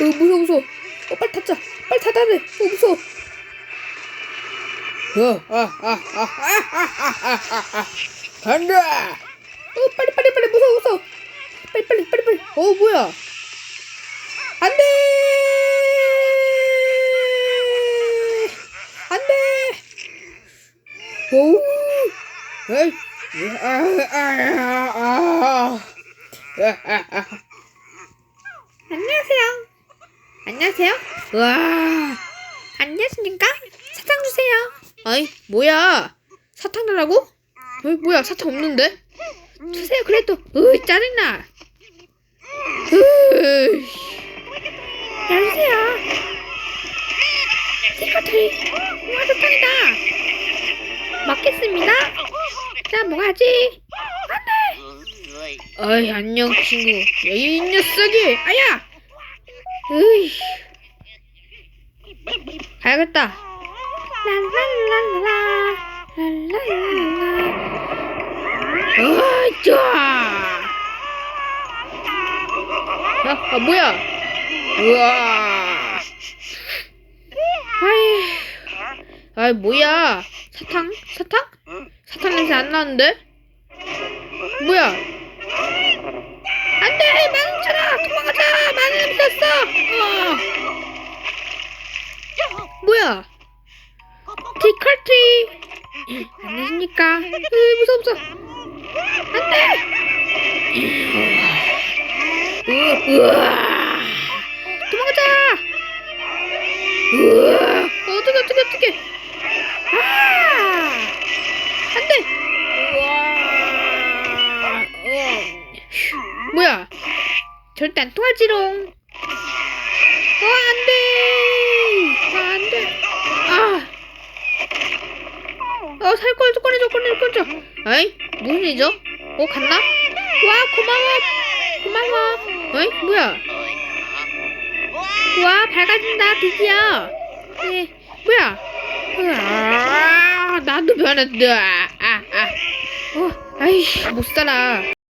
어, 무서워, 무서워. 어, 빨리 타자. 빨리 타다 돼. 어, 무서워. 어, 아, 아, 아, 아, 아, 아, 아, 아. 간다! 어, 빨리, 빨리, 빨리, 무서워, 무서워. 빨리, 빨리, 빨리, 빨리. 어, 뭐야? 안 돼! 안 돼! 오! 에이! 아, 아, 아, 아. 아, 아, 아. 안녕하세요. 안녕하세요. 와, 안녕하십니까? 사탕 주세요. 아이, 뭐야? 사탕 달라고? 어이, 뭐야? 사탕 없는데? 주세요. 그래도, 으이, 짜증나. 으이. 여보세요. 시커트리, 우와, 사탕이다. 먹겠습니다. 자, 먹어야지. 안 돼. 어이, 안녕, 친구. 야, 이 녀석이! 아야! 으이. 가야겠다. 랄랄랄라. 랄랄랄라. 어이, 좋아. 야, 아, 뭐야? 우와. 아이. 아이, 뭐야? 사탕? 사탕? 사탕 냄새 안 나는데? 뭐야? 안 돼! 망쳐라! 도망가자! 마늘 떴어! 어. 뭐야? 디컬트리! 안녕하십니까? 으, 무서워, 무서워. 안 돼! 으, 우와! 도망가자! 어떡해, 어떡해, 어떡해! 아! 안 돼! 우와! 어. 뭐야? 절대 안 통하지롱. 어, 안 돼! 아, 안 돼. 아! 어, 살 꺼내줘, 꺼내줘, 꺼내줘, 꺼내줘. 아이, 무슨 일이죠? 어, 갔나? 와, 고마워. 고마워. 어이, 뭐야? 와, 밝아진다, 드디어. 네, 뭐야? 으아, 나도 변했다. 아, 아. 어, 아이씨, 못 살아.